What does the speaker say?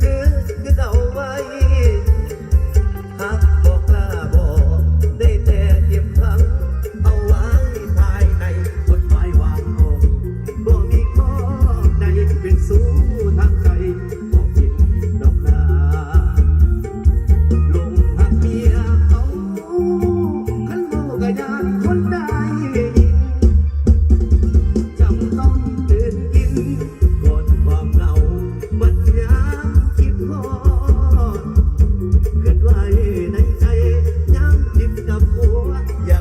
คือคือเอาไวหากบอกลาบอกได้แต่เก็บคำเอาไว้ภายในกฎหมายวางองบ่มีข้อใดเป็นสู้ทางใจ Yeah.